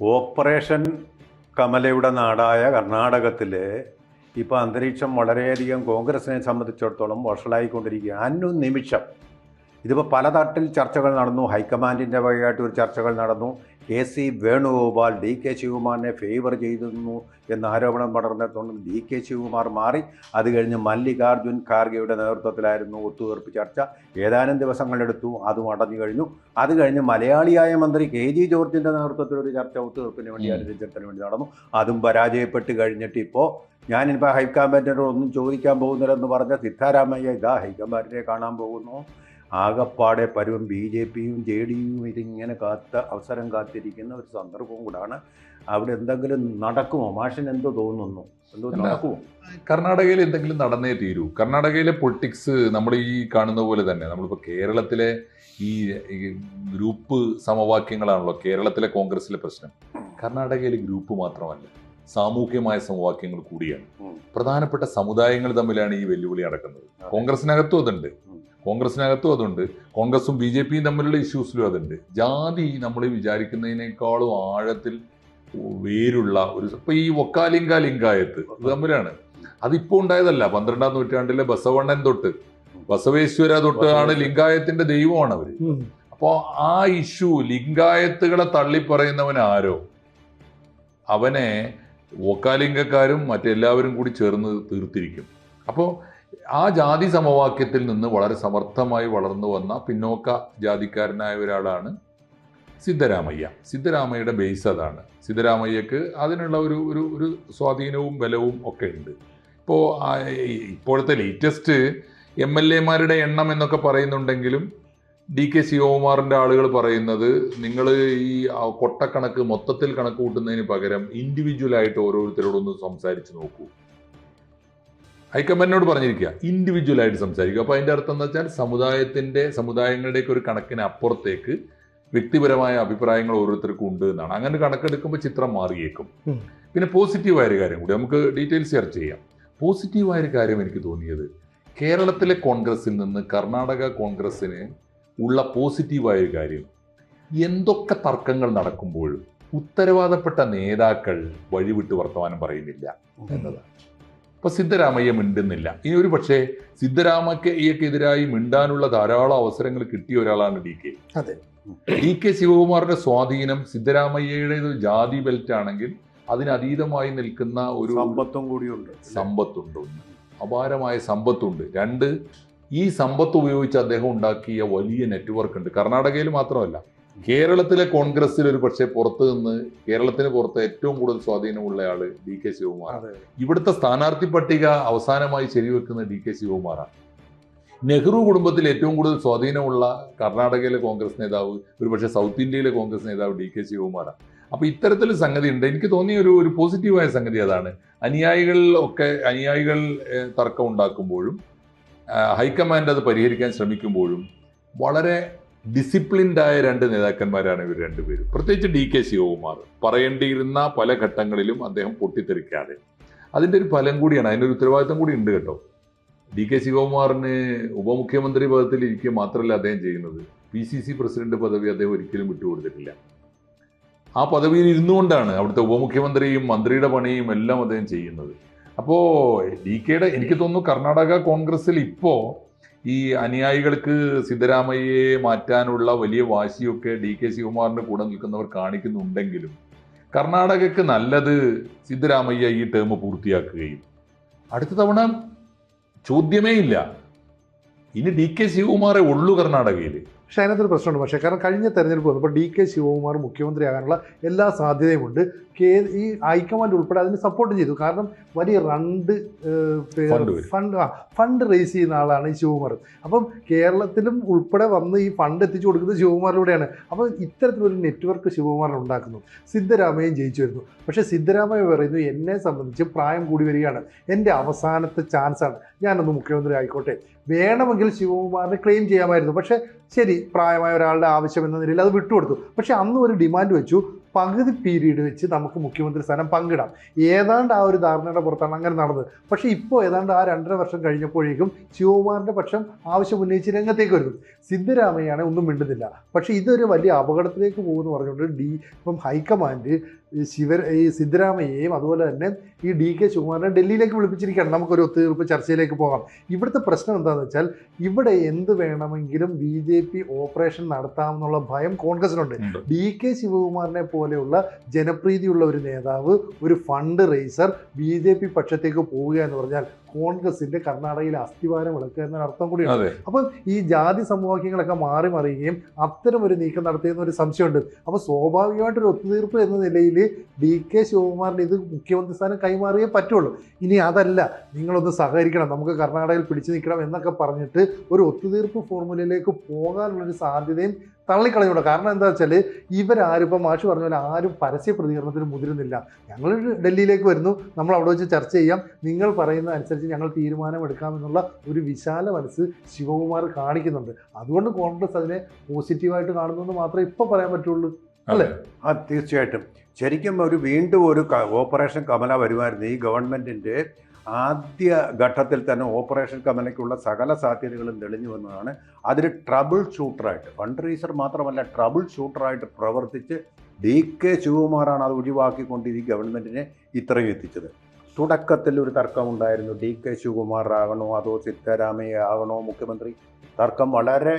Operation കമലയുടെ നാടായ കർണാടകത്തിൽ ഇപ്പോൾ അന്തരീക്ഷം വളരെയധികം കോൺഗ്രസിനെ സംബന്ധിച്ചിടത്തോളം വഷളായിക്കൊണ്ടിരിക്കുകയാണ് അന്നു നിമിഷം ഇതിപ്പോൾ പല തട്ടിൽ ചർച്ചകൾ നടന്നു. ഹൈക്കമാൻഡിന്റെ വകയായിട്ട് ഒരു ചർച്ചകൾ നടന്നു. K C Venugopal D K ശിവകുമാറിനെ favour ചെയ്തിരുന്നു എന്ന ആരോപണം പടർന്നെ തുടർന്ന് ഡി കെ ശിവകുമാർ മാറി. അത് കഴിഞ്ഞ് മല്ലികാർജുൻ ഖാർഗെയുടെ നേതൃത്വത്തിലായിരുന്നു ഒത്തുതീർപ്പ് ചർച്ച. ഏതാനും ദിവസങ്ങളെടുത്തു അതും അടഞ്ഞു കഴിഞ്ഞു. അത് കഴിഞ്ഞ് മലയാളിയായ മന്ത്രി കെ ജി ജോർജിന്റെ നേതൃത്വത്തിൽ ഒരു ചർച്ച ഒത്തുതീർപ്പിന് വേണ്ടി. അനുരഞ്ജനത്തിന് വേണ്ടി നടന്നു. അതും പരാജയപ്പെട്ട് കഴിഞ്ഞിട്ട് ഇപ്പോൾ ഞാനിപ്പോൾ ഹൈക്കമാൻഡിനോട് ഒന്നും ചോദിക്കാൻ പോകുന്നില്ലെന്ന് പറഞ്ഞ സിദ്ധാരാമയ്യ ഇതാ ഹൈക്കമാൻഡിനെ കാണാൻ പോകുന്നു. ആകപ്പാടെ പരുവം ബി ജെ പിയും ജെ ഡി യുവും ഇതിങ്ങനെ കാത്ത അവസരം കാത്തിരിക്കുന്ന ഒരു സന്ദർഭവും കൂടാണ്. അവിടെ എന്തെങ്കിലും നടക്കുമോ? മാഷൻ എന്തോ തോന്നുന്നു. എന്തോ നടക്കുമോ? കർണാടകയിൽ എന്തെങ്കിലും നടന്നേ തീരൂ. കർണാടകയിലെ പൊളിറ്റിക്സ് നമ്മൾ ഈ കാണുന്ന പോലെ തന്നെ നമ്മളിപ്പോൾ കേരളത്തിലെ ഈ ഗ്രൂപ്പ് സമവാക്യങ്ങളാണല്ലോ കേരളത്തിലെ കോൺഗ്രസിലെ പ്രശ്നം. കർണാടകയിലെ ഗ്രൂപ്പ് മാത്രമല്ല സാമൂഹ്യമായ സമവാക്യങ്ങൾ കൂടിയാണ്. പ്രധാനപ്പെട്ട സമുദായങ്ങൾ തമ്മിലാണ് ഈ വെല്ലുവിളി നടക്കുന്നത്. കോൺഗ്രസിനകത്തും അതുണ്ട്. കോൺഗ്രസിനകത്തും അതുണ്ട്. കോൺഗ്രസും ബി ജെ പിയും തമ്മിലുള്ള ഇഷ്യൂസിലും അതുണ്ട്. ജാതി നമ്മൾ വിചാരിക്കുന്നതിനേക്കാളും ആഴത്തിൽ വേരുള്ള ഒരു ഇപ്പൊ ഈ ഒക്കാലിംഗ ലിംഗായത്ത് ഇത് തമ്മിലാണ്. അതിപ്പോ ഉണ്ടായതല്ല. പന്ത്രണ്ടാം നൂറ്റാണ്ടിലെ ബസവണ്ണൻ തൊട്ട്. ബസവേശ്വര തൊട്ടാണ് ലിംഗായത്തിന്റെ ദൈവമാണ് അവർ അപ്പോൾ ആ ഇഷ്യൂ ലിംഗായത്തുകളെ തള്ളിപ്പറയുന്നവൻ ആരോ? അവനെ ഒക്കാലിംഗക്കാരും മറ്റെല്ലാവരും കൂടി ചേർന്ന് തീർത്തിരിക്കും. അപ്പോൾ ആ ജാതി സമവാക്യത്തിൽ നിന്ന് വളരെ സമർത്ഥമായി വളർന്നു വന്ന പിന്നോക്ക ജാതിക്കാരനായ ഒരാളാണ് സിദ്ധരാമയ്യ. സിദ്ധരാമയ്യയുടെ ബേസ് അതാണ്. സിദ്ധരാമയ്യക്ക് അതിനുള്ള ഒരു ഒരു ഒരു സ്വാധീനവും ബലവും ഒക്കെ ഉണ്ട്. ഇപ്പോൾ ഇപ്പോഴത്തെ ലേറ്റസ്റ്റ് എം എൽ എമാരുടെ എണ്ണം എന്നൊക്കെ പറയുന്നുണ്ടെങ്കിലും ഡി കെ ശിവകുമാറിന്റെ ആളുകൾ പറയുന്നത് നിങ്ങൾ ഈ കൊട്ടക്കണക്ക് മൊത്തത്തിൽ കണക്ക് കൂട്ടുന്നതിന് പകരം ഇൻഡിവിജ്വലായിട്ട് ഓരോരുത്തരോടൊന്ന് സംസാരിച്ച് നോക്കൂ. ഹൈക്കമാൻഡിനോട് പറഞ്ഞിരിക്കുക ഇൻഡിവിജ്വൽ ആയിട്ട് സംസാരിക്കുക. അപ്പോൾ അതിന്റെ അർത്ഥം എന്ന് വെച്ചാൽ സമുദായത്തിന്റെ സമുദായങ്ങളുടെയൊക്കെ ഒരു കണക്കിന് അപ്പുറത്തേക്ക് വ്യക്തിപരമായ അഭിപ്രായങ്ങൾ ഓരോരുത്തർക്കും ഉണ്ട് എന്നാണ്. അങ്ങനെ കണക്കെടുക്കുമ്പോൾ ചിത്രം മാറിയേക്കും. പിന്നെ പോസിറ്റീവായ ഒരു കാര്യം കൂടി നമുക്ക് ഡീറ്റെയിൽസ് ചർച്ച ചെയ്യാം. പോസിറ്റീവായ ഒരു കാര്യം എനിക്ക് തോന്നിയത് കേരളത്തിലെ കോൺഗ്രസിൽ നിന്ന് കർണാടക കോൺഗ്രസിന് ഉള്ള പോസിറ്റീവായ ഒരു കാര്യം എന്തൊക്കെ തർക്കങ്ങൾ നടക്കുമ്പോഴും ഉത്തരവാദപ്പെട്ട നേതാക്കൾ വഴിവിട്ട് വർത്തമാനം പറയുന്നില്ല എന്നതാണ്. ഇപ്പൊ സിദ്ധരാമയ്യ മിണ്ടുന്നില്ല. ഇനി ഒരു പക്ഷേ സിദ്ധരാമയ്യക്കെതിരായി മിണ്ടാനുള്ള ധാരാളം അവസരങ്ങൾ കിട്ടിയ ഒരാളാണ് ഡി കെ. അതെ. ഡി കെ ശിവകുമാറിന്റെ സ്വാധീനം സിദ്ധരാമയ്യയുടെ ഒരു ജാതി ബെൽറ്റ് ആണെങ്കിൽ അതിനതീതമായി നിൽക്കുന്ന ഒരു സമ്പത്തും കൂടിയുണ്ട്. സമ്പത്തുണ്ട്. അപാരമായ സമ്പത്തുണ്ട്. രണ്ട് ഈ സമ്പത്ത് ഉപയോഗിച്ച് അദ്ദേഹം ഉണ്ടാക്കിയ വലിയ നെറ്റ്വർക്ക് ഉണ്ട് കർണാടകയിൽ മാത്രമല്ല. കേരളത്തിലെ കോൺഗ്രസിൽ ഒരു പക്ഷേ പുറത്ത് നിന്ന് കേരളത്തിന് പുറത്ത് ഏറ്റവും കൂടുതൽ സ്വാധീനമുള്ള ആൾ ഡി കെ ശിവകുമാർ ഇവിടുത്തെ സ്ഥാനാർത്ഥി പട്ടിക അവസാനമായി ശരിവെക്കുന്ന ഡി കെ ശിവകുമാറാണ്. നെഹ്റു കുടുംബത്തിൽ ഏറ്റവും കൂടുതൽ സ്വാധീനമുള്ള കർണാടകയിലെ കോൺഗ്രസ് നേതാവ് ഒരുപക്ഷെ സൗത്ത് ഇന്ത്യയിലെ കോൺഗ്രസ് നേതാവ് ഡി കെ ശിവകുമാറാണ്. അപ്പൊ ഇത്തരത്തിൽ സംഗതി ഉണ്ട്. എനിക്ക് തോന്നിയ ഒരു ഒരു പോസിറ്റീവായ സംഗതി അതാണ്. അനുയായികൾ ഒക്കെ അനുയായികൾ തർക്കം ഉണ്ടാക്കുമ്പോഴും ഹൈക്കമാൻഡ് അത് പരിഹരിക്കാൻ ശ്രമിക്കുമ്പോഴും വളരെ ഡിസിപ്ലിൻഡ് ആയ രണ്ട് നേതാക്കന്മാരാണ് ഇവർ രണ്ടുപേരും. പ്രത്യേകിച്ച് ഡി കെ ശിവകുമാർ. പറയേണ്ടിയിരുന്ന പല ഘട്ടങ്ങളിലും അദ്ദേഹം പൊട്ടിത്തെറിക്കാതെ. അതിന്റെ ഒരു ഫലം കൂടിയാണ് അതിന്റെ ഒരു ഉത്തരവാദിത്തം കൂടി ഉണ്ട് കേട്ടോ. ഡി കെ ശിവകുമാറിന് ഉപമുഖ്യമന്ത്രി പദത്തിൽ ഇരിക്കുക മാത്രമല്ല അദ്ദേഹം ചെയ്യുന്നത്. പി സി സി പ്രസിഡന്റ് പദവി അദ്ദേഹം ഒരിക്കലും വിട്ടുകൊടുത്തിട്ടില്ല. ആ പദവിയിൽ ഇരുന്നുകൊണ്ടാണ് അവിടുത്തെ ഉപമുഖ്യമന്ത്രിയും മന്ത്രിയുടെ പണിയും എല്ലാം അദ്ദേഹം ചെയ്യുന്നത്. അപ്പോൾ ഡി കെയുടെ എനിക്ക് തോന്നുന്നു കർണാടക കോൺഗ്രസിൽ ഇപ്പോൾ ഈ അനുയായികൾക്ക് സിദ്ധരാമയ്യയെ മാറ്റാനുള്ള വലിയ വാശിയൊക്കെ ഡി കെ ശിവകുമാറിന്റെ കൂടെ നിൽക്കുന്നവർ കാണിക്കുന്നുണ്ടെങ്കിലും കർണാടകയ്ക്ക് നല്ലത് സിദ്ധരാമയ്യ ഈ ടേം പൂർത്തിയാക്കുകയും. അടുത്ത തവണ ചോദ്യമേ ഇല്ല. ഇനി ഡി കെ ശിവകുമാറേ ഉള്ളൂ കർണാടകയിൽ പക്ഷെ അതിനകത്തൊരു പ്രശ്നമുണ്ട്. പക്ഷേ കാരണം കഴിഞ്ഞ തെരഞ്ഞെടുപ്പ് വന്നപ്പോൾ ഡി കെ ശിവകുമാർ മുഖ്യമന്ത്രിയാകാനുള്ള എല്ലാ സാധ്യതയുമുണ്ട്. കേ ഈ ഹൈക്കമാൻഡ് ഉൾപ്പെടെ അതിന് സപ്പോർട്ട് ചെയ്തു. കാരണം വലിയ റണ്ട് ഫണ്ട് ആ ഫണ്ട് റേസ് ചെയ്യുന്ന ആളാണ് ഈ ശിവകുമാർ. അപ്പം കേരളത്തിലും ഉൾപ്പെടെ വന്ന് ഈ ഫണ്ട് എത്തിച്ചു കൊടുക്കുന്നത് ശിവകുമാറിലൂടെയാണ്. അപ്പോൾ ഇത്തരത്തിലൊരു നെറ്റ്വർക്ക് ശിവകുമാരൻ ഉണ്ടാക്കുന്നു. സിദ്ധരാമയ്യം ജയിച്ചു വരുന്നു. പക്ഷേ സിദ്ധരാമയ്യ പറയുന്നു എന്നെ സംബന്ധിച്ച് പ്രായം കൂടി വരികയാണ്. എന്റെ അവസാനത്തെ ചാൻസാണ് ഞാനൊന്ന് മുഖ്യമന്ത്രി ആയിക്കോട്ടെ. വേണമെങ്കിൽ ശിവകുമാറിന് ക്ലെയിം ചെയ്യാമായിരുന്നു. പക്ഷേ ശരി പ്രായമായ ഒരാളുടെ ആവശ്യം എന്ന നിലയിൽ അത് വിട്ടുകൊടുത്തു. പക്ഷേ അന്ന് ഒരു ഡിമാൻഡ് വെച്ചു. പകുതി പീരീഡ് വെച്ച് നമുക്ക് മുഖ്യമന്ത്രി സ്ഥാനം പങ്കിടാം. ഏതാണ്ട് ആ ഒരു ധാരണയുടെ പുറത്താണ് അങ്ങനെ നടന്നത്. പക്ഷേ ഇപ്പോൾ ഏതാണ്ട് ആ രണ്ടര വർഷം കഴിഞ്ഞപ്പോഴേക്കും ശിവകുമാറിന്റെ പക്ഷം ആവശ്യം ഉന്നയിച്ച് രംഗത്തേക്ക് വരുന്നു. സിദ്ധരാമയ്യാണ് ഒന്നും മിണ്ടുന്നില്ല. പക്ഷേ ഇതൊരു വലിയ അപകടത്തിലേക്ക് പോകുമെന്ന് പറഞ്ഞുകൊണ്ട് ഡി ഇപ്പം ഹൈക്കമാൻഡ് ഈ ശിവ ഈ സിദ്ധരാമയ്യയും അതുപോലെ തന്നെ ഈ ഡി കെ ശിവകുമാറിനെ ഡൽഹിയിലേക്ക് വിളിപ്പിച്ചിരിക്കുകയാണ്. നമുക്കൊരു ഒത്തുതീർപ്പ് ചർച്ചയിലേക്ക് പോകാം. ഇവിടുത്തെ പ്രശ്നം എന്താണെന്ന് വെച്ചാൽ ഇവിടെ എന്ത് വേണമെങ്കിലും ബി ജെ പി ഓപ്പറേഷൻ നടത്താമെന്നുള്ള ഭയം കോൺഗ്രസിനുണ്ട്. ഡി കെ ശിവകുമാറിനെ പോലെയുള്ള ജനപ്രീതിയുള്ള ഒരു നേതാവ് ഒരു fund raiser B J P പക്ഷത്തേക്ക് പോവുക എന്ന് പറഞ്ഞാൽ കോൺഗ്രസിന്റെ കർണാടകയിൽ അസ്ഥിവാരം ഇളക്കുക എന്നൊരു അർത്ഥം കൂടിയാണ് അപ്പൊ അപ്പം ഈ ജാതി സമവാക്യങ്ങളൊക്കെ മാറി മറിയുകയും അത്തരം ഒരു നീക്കം നടത്തിയെന്ന് ഒരു സംശയമുണ്ട്. അപ്പോൾ സ്വാഭാവികമായിട്ടൊരു ഒത്തുതീർപ്പ് എന്ന നിലയിൽ ഡി കെ ശിവകുമാറിന് ഇത് മുഖ്യമന്ത്രി സ്ഥാനം കൈമാറിയേ പറ്റുള്ളൂ. ഇനി അതല്ല നിങ്ങളൊന്ന് സഹകരിക്കണം നമുക്ക് കർണാടകയിൽ പിടിച്ചു നിൽക്കണം എന്നൊക്കെ പറഞ്ഞിട്ട് ഒരു ഒത്തുതീർപ്പ് ഫോർമുലയിലേക്ക് പോകാനുള്ളൊരു സാധ്യതയും തള്ളിക്കളഞ്ഞൂടെ കാരണം എന്താ വെച്ചാൽ ഇവരാരും ഇപ്പം മാഷ് പറഞ്ഞ പോലെ ആരും പരസ്യ പ്രതികരണത്തിന് മുതിരുന്നില്ല. ഞങ്ങൾ ഡൽഹിയിലേക്ക് വരുന്നു നമ്മൾ അവിടെ വെച്ച് ചർച്ച ചെയ്യാം. നിങ്ങൾ പറയുന്ന അനുസരിച്ച് ഞങ്ങൾ തീരുമാനം എടുക്കാമെന്നുള്ള ഒരു വിശാല മനസ്സ് ശിവകുമാർ കാണിക്കുന്നുണ്ട്. അതുകൊണ്ട് കോൺഗ്രസ് അതിനെ പോസിറ്റീവായിട്ട് കാണുന്നു മാത്രമേ ഇപ്പോൾ പറയാൻ പറ്റുള്ളൂ. അല്ലേ? ആ തീർച്ചയായിട്ടും. ശരിക്കും ഒരു വീണ്ടും ഒരു ഓപ്പറേഷൻ കമല വരുമായിരുന്നു. ഈ ഗവൺമെന്റിന്റെ ആദ്യ ഘട്ടത്തിൽ തന്നെ ഓപ്പറേഷൻ കമലയ്ക്കുള്ള സകല സാധ്യതകളും തെളിഞ്ഞു വന്നതാണ്. അതിൽ ട്രബിൾ ഷൂട്ടറായിട്ട് ഫണ്ട് റീസർ മാത്രമല്ല ട്രബിൾ ഷൂട്ടറായിട്ട് പ്രവർത്തിച്ച് ഡി കെ ശിവകുമാറാണ് അത് ഒഴിവാക്കിക്കൊണ്ട് ഈ ഗവൺമെന്റിനെ ഇത്രയും എത്തിച്ചത്. തുടക്കത്തിൽ ഒരു തർക്കമുണ്ടായിരുന്നു. ഡി കെ ശിവകുമാർ ആകണോ അതോ സിദ്ധരാമയ്യ ആകണോ മുഖ്യമന്ത്രി? തർക്കം വളരെ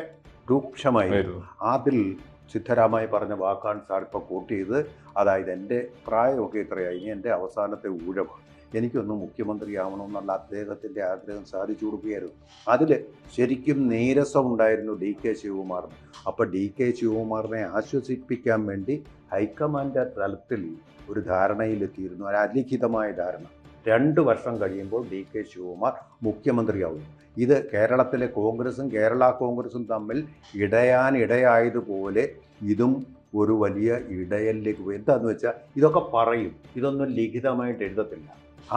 രൂക്ഷമായിരുന്നു അതിൽ സിദ്ധരാമയ്യ പറഞ്ഞ വാക്കാണ് സാർ ഇപ്പോൾ കോട്ട് ചെയ്ത് അതായത് എന്റെ പ്രായമൊക്കെ ഇത്രയായി. ഇനി എന്റെ അവസാനത്തെ ഊഴമാണ്. എനിക്കൊന്ന് മുഖ്യമന്ത്രിയാവണമെന്നുള്ള അദ്ദേഹത്തിന്റെ ആഗ്രഹം സാധിച്ചു കൊടുക്കുകയായിരുന്നു. അതിൽ ശരിക്കും നീരസം ഉണ്ടായിരുന്നു ഡി കെ ശിവകുമാറിന്. അപ്പോൾ ഡി കെ ശിവകുമാറിനെ ആശ്വസിപ്പിക്കാൻ വേണ്ടി ഹൈക്കമാൻഡ് തലത്തിൽ ഒരു ധാരണയിലെത്തിയിരുന്നു. ഒരു അലിഖിതമായ ധാരണ. രണ്ട് വർഷം കഴിയുമ്പോൾ ഡി കെ ശിവകുമാർ മുഖ്യമന്ത്രിയാവും. ഇത് കേരളത്തിലെ കോൺഗ്രസും കേരള കോൺഗ്രസും തമ്മിൽ ഇടയാനിടയായതുപോലെ ഇതും ഒരു വലിയ ഇടയലിലേക്ക് പോയി. എന്താന്ന് വെച്ചാൽ ഇതൊക്കെ പറയും. ഇതൊന്നും ലിഖിതമായിട്ട് എഴുതത്തില്ല.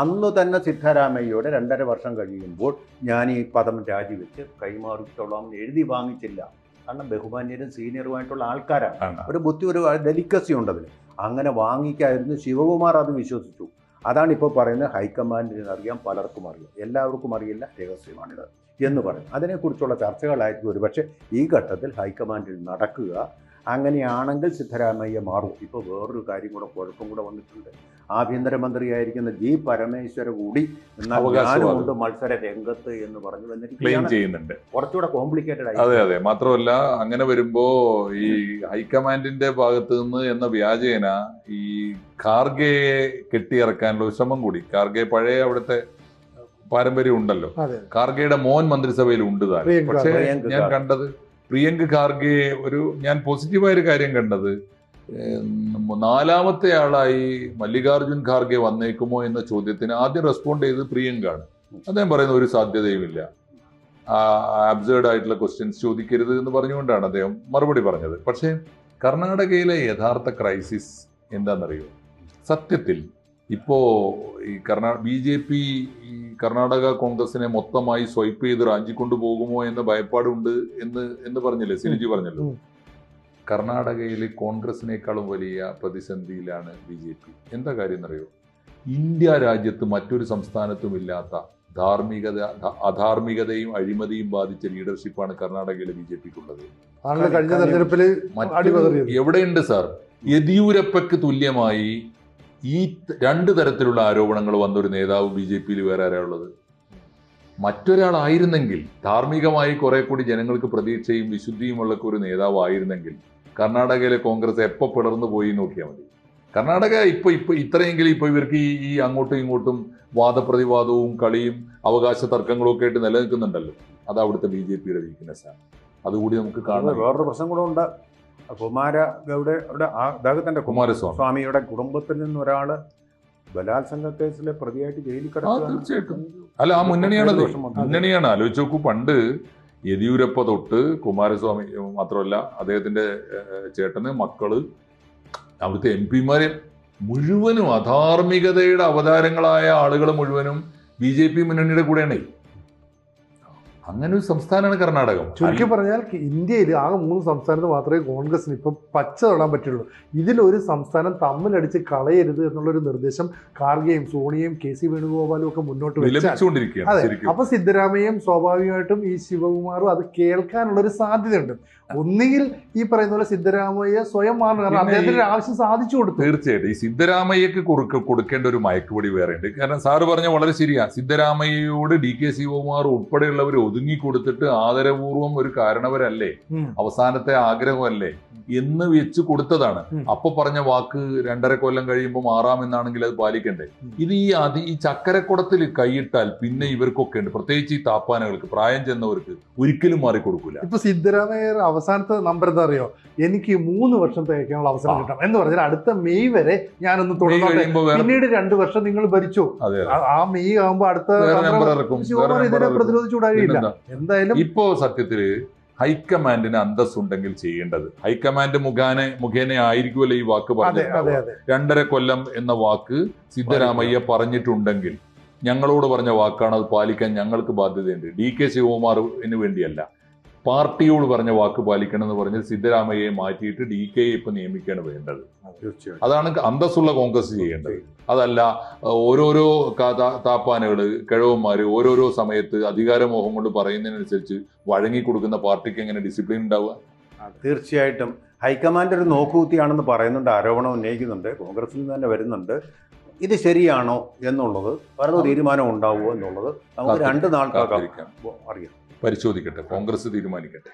അന്ന് തന്നെ സിദ്ധരാമയ്യയോട് രണ്ടര വർഷം കഴിയുമ്പോൾ ഞാൻ ഈ പദം രാജിവെച്ച് കൈമാറിച്ചോളാം എഴുതി വാങ്ങിച്ചില്ല. കാരണം ബഹുമാന്യരും സീനിയറുമായിട്ടുള്ള ആൾക്കാരാണ്. ഒരു ബുദ്ധി ഒരു ഡെലിക്കസി ഉണ്ട് അങ്ങനെ വാങ്ങിക്കായിരുന്നു ശിവകുമാർ അത് വിശ്വസിച്ചു. അതാണ് ഇപ്പോൾ പറയുന്നത് ഹൈക്കമാൻഡിന് അറിയാം പലർക്കും അറിയാം. എല്ലാവർക്കും അറിയില്ല രഹസ്യമാണിത് എന്ന് പറയും. അതിനെക്കുറിച്ചുള്ള ചർച്ചകളായിരിക്കും ഒരുപക്ഷെ ഈ ഘട്ടത്തിൽ ഹൈക്കമാൻഡിൽ നടക്കുക അങ്ങനെയാണെങ്കിൽ സിദ്ധരാമയ്യ മാറും. ഇപ്പോൾ വേറൊരു കാര്യം കൂടെ കുഴപ്പം കൂടെ വന്നിട്ടുണ്ട്. ആഭ്യന്തരമന്ത്രിയായിരിക്കുന്ന ജി പരമേശ്വര കൂടി. ഞാനുമുണ്ട് മത്സര രംഗത്ത് എന്ന് പറഞ്ഞു ക്ലെയിം വന്നിരിക്കുകയാണ് ചെയ്യുന്നുണ്ട്. കുറച്ചുകൂടെ കോംപ്ലിക്കേറ്റഡ് അതെ ആയി. അതെ അതെ. മാത്രമല്ല അങ്ങനെ വരുമ്പോ ഈ ഹൈക്കമാൻഡിന്റെ ഭാഗത്ത് നിന്ന് എന്ന വ്യാജേന ഈ ഖാർഗെയെ കെട്ടിയിറക്കാനുള്ള ഒരു ശ്രമം കൂടി. ഖാർഗെ പഴയ അവിടുത്തെ പാരമ്പര്യം ഉണ്ടല്ലോ. കാർഗയുടെ ഖാർഗെയുടെ മോൻ മന്ത്രിസഭയിൽ ഉണ്ട് താരം പക്ഷേ ഞാൻ കണ്ടത് പ്രിയങ്ക് ഖാർഗെ ഒരു ഞാൻ പോസിറ്റീവായ ഒരു കാര്യം കണ്ടത് നാലാമത്തെ ആളായി മല്ലികാർജുൻ ഖാർഗെ വന്നേക്കുമോ എന്ന ചോദ്യത്തിന് ആദ്യം റെസ്പോണ്ട് ചെയ്തത് പ്രിയങ്കാണ്. അദ്ദേഹം പറയുന്ന ഒരു സാധ്യതയുമില്ല. അബ്സേർഡ് ആയിട്ടുള്ള ക്വസ്റ്റ്യൻസ് ചോദിക്കരുത് എന്ന് പറഞ്ഞുകൊണ്ടാണ് അദ്ദേഹം മറുപടി പറഞ്ഞത്. പക്ഷേ കർണാടകയിലെ യഥാർത്ഥ ക്രൈസിസ് എന്താണെന്നറിയോ? സത്യത്തിൽ ഇപ്പോ ഈ കർണാ ബി ജെ പി ഈ കർണാടക കോൺഗ്രസിനെ മൊത്തമായി സ്വൈപ്പ് ചെയ്ത് റാഞ്ചിക്കൊണ്ടു പോകുമോ എന്ന ഭയപ്പാടുണ്ട് എന്ന് എന്ന് പറഞ്ഞില്ലേ? സിനിജി പറഞ്ഞല്ലോ. കർണാടകയിൽ കോൺഗ്രസിനേക്കാളും വലിയ പ്രതിസന്ധിയിലാണ് ബി ജെ പി. എന്താ കാര്യം എന്നറിയോ? ഇന്ത്യ രാജ്യത്ത് മറ്റൊരു സംസ്ഥാനത്തും ഇല്ലാത്ത ധാർമ്മികത അധാർമികതയും അഴിമതിയും ബാധിച്ച ലീഡർഷിപ്പാണ് കർണാടകയിലെ ബി ജെ പിക്കുള്ളത്. കഴിഞ്ഞ തെരഞ്ഞെടുപ്പിൽ എവിടെയുണ്ട് സാർ? യെദ്യൂരപ്പയ്ക്ക് തുല്യമായി ഈ രണ്ട് തരത്തിലുള്ള ആരോപണങ്ങൾ വന്ന ഒരു നേതാവ് ബി ജെ പിയിൽ വേറെ ആരാ ഉള്ളത്? മറ്റൊരാളായിരുന്നെങ്കിൽ ധാർമ്മികമായി കുറെ കൂടി ജനങ്ങൾക്ക് പ്രതീക്ഷയും വിശുദ്ധിയുമുള്ള ഒരു നേതാവായിരുന്നെങ്കിൽ കർണാടകയിലെ കോൺഗ്രസ് എപ്പോൾ പിളർന്നു പോയി നോക്കിയാൽ മതി. കർണാടക ഇപ്പൊ ഇപ്പൊ ഇത്രയെങ്കിലും ഇപ്പൊ ഇവർക്ക് ഈ ഈ അങ്ങോട്ടും ഇങ്ങോട്ടും വാദപ്രതിവാദവും കളിയും അവകാശ തർക്കങ്ങളും ഒക്കെ ആയിട്ട് നിലനിൽക്കുന്നുണ്ടല്ലോ. അത് അവിടുത്തെ ബി ജെ പിയുടെ വീക്ക്നെസ് ആണ് അതുകൂടി നമുക്ക് കാണാം. വേറൊരു പ്രശ്നം കൂടെ ഉണ്ട്. കുമാര ഗൗഡയുടെ അവിടെ ആ അദ്ദേഹത്തിന്റെ കുമാരസ്വാമി. സ്വാമിയുടെ കുടുംബത്തിൽ നിന്ന് ഒരാൾ ബലാത്സംഗ കേസിലെ പ്രതിയായിട്ട് ജയിലിൽ കിടക്കുക തീർച്ചയായിട്ടും. അല്ല ആ മുന്നണിയാണ് മുന്നണിയാണ്. ആലോചിച്ച് നോക്കൂ പണ്ട് യെദ്യൂരപ്പ തൊട്ട് കുമാരസ്വാമി മാത്രമല്ല അദ്ദേഹത്തിന്റെ ചേട്ടന് മക്കൾ അവിടുത്തെ എം പിമാരെ മുഴുവനും അധാർമികതയുടെ അവതാരങ്ങളായ ആളുകൾ മുഴുവനും ബി ജെ പി മുന്നണിയുടെ കൂടെയാണ്. അങ്ങനെ ഒരു സംസ്ഥാനമാണ് കർണാടകം. ചുരുക്കി പറഞ്ഞാൽ ഇന്ത്യയിൽ ആകെ മൂന്ന് സംസ്ഥാനത്ത് മാത്രമേ കോൺഗ്രസിന് ഇപ്പം പച്ച തൊടാൻ പറ്റുള്ളൂ. ഇതിലൊരു സംസ്ഥാനം തമ്മിലടിച്ച് കളയരുത് എന്നുള്ളൊരു നിർദ്ദേശം കാർഗെയും സോണിയയും കെ സി വേണുഗോപാലും ഒക്കെ മുന്നോട്ട് അതെ. അപ്പൊ സിദ്ധരാമയ്യം സ്വാഭാവികമായിട്ടും ഈ ശിവകുമാറും അത് കേൾക്കാനുള്ള ഒരു സാധ്യതയുണ്ട്. ഒന്നുകിൽ ഈ പറയുന്ന പോലെ സിദ്ധരാമയ്യ സ്വയം മാറണം. കാരണം അദ്ദേഹത്തിന്റെ ഒരു ആവശ്യം സാധിച്ചു കൊടുത്തു. തീർച്ചയായിട്ടും. ഈ സിദ്ധരാമയ്യക്ക് കുറുക്ക് കൊടുക്കേണ്ട ഒരു മയക്കുപടി വേറെ ഉണ്ട് കാരണം സാറ് പറഞ്ഞ വളരെ ശരിയാണ് സിദ്ധരാമയ്യയോട് ഡി കെ ശിവകുമാർ ഉൾപ്പെടെയുള്ളവർ ഒതുങ്ങി കൊടുത്തിട്ട് ആദരപൂർവം ഒരു കാരണവരല്ലേ. അവസാനത്തെ ആഗ്രഹമല്ലേ? എന്ന് വെച്ച് കൊടുത്തതാണ്. അപ്പൊ പറഞ്ഞ വാക്ക് രണ്ടര കൊല്ലം കഴിയുമ്പോൾ മാറാമെന്നാണെങ്കിൽ അത് പാലിക്കണ്ടേ. ഇത് ഈ അതി ഈ ചക്കരക്കുടത്തിൽ കൈയിട്ടാൽ പിന്നെ ഇവർക്കൊക്കെ ഉണ്ട്. പ്രത്യേകിച്ച് ഈ താപ്പാനകൾക്ക് പ്രായം ചെന്നവർക്ക് ഒരിക്കലും മാറിക്കൊടുക്കില്ല ഇപ്പൊ സിദ്ധരാമയ്യർ അവസാനത്തെ നമ്പർ എന്താ അറിയോ? എനിക്ക് മൂന്ന് വർഷം തേക്കാനുള്ള അവസരം. കിട്ടണം. എന്ന് പറഞ്ഞാൽ അടുത്ത മെയ് വരെ ഞാനൊന്ന് വേറെ പിന്നീട് രണ്ടു വർഷം നിങ്ങൾ ഭരിച്ചു. ആ- മെയ് ആകുമ്പോ അടുത്ത ഇതിനെ പ്രതിരോധിച്ചു പിന്നെന്താ? എന്തായാലും ഇപ്പോ സത്യത്തിൽ ഹൈക്കമാൻഡിന് അന്തസ് ഉണ്ടെങ്കിൽ ചെയ്യേണ്ടത്. ഹൈക്കമാൻഡ് മുഖാനെ മുഖേന ആയിരിക്കുമല്ലോ ഈ വാക്ക് പറഞ്ഞത് രണ്ടര കൊല്ലം എന്ന വാക്ക് സിദ്ധരാമയ്യ പറഞ്ഞിട്ടുണ്ടെങ്കിൽ ഞങ്ങളോട് പറഞ്ഞ വാക്കാണ് അത് പാലിക്കാൻ ഞങ്ങൾക്ക് ബാധ്യതയുണ്ട്. ഡി കെ ശിവകുമാറിന് വേണ്ടിയല്ല. പാർട്ടിയോട് പറഞ്ഞ വാക്ക് പാലിക്കണം എന്ന് പറഞ്ഞ് സിദ്ധരാമയ്യെ മാറ്റിയിട്ട് ഡി കെ ഇപ്പൊ നിയമിക്കുകയാണ് വേണ്ടത്. അതാണ് അന്തസ്സുള്ള കോൺഗ്രസ് ചെയ്യേണ്ടത്. അതല്ല ഓരോരോ കാ- കിഴവന്മാർ ഓരോരോ സമയത്ത് അധികാരമോഹം കൊണ്ട് പറയുന്നതിനനുസരിച്ച് വഴങ്ങി കൊടുക്കുന്ന പാർട്ടിക്ക് എങ്ങനെ ഡിസിപ്ലിൻ ഉണ്ടാവുക? തീർച്ചയായിട്ടും. ഹൈക്കമാൻഡ് ഒരു നോക്കുകുത്തിയാണെന്ന് പറയുന്നുണ്ട് ആരോപണം ഉന്നയിക്കുന്നുണ്ട് കോൺഗ്രസിൽ നിന്ന് തന്നെ വരുന്നുണ്ട്. ഇത് ശരിയാണോ എന്നുള്ളത് പറഞ്ഞ തീരുമാനം ഉണ്ടാവുമോ എന്നുള്ളത് നമുക്ക് രണ്ട് നാൾ കാത്തിരിക്കാം. അറിയാം. പരിശോധിക്കട്ടെ കോൺഗ്രസ് തീരുമാനിക്കട്ടെ.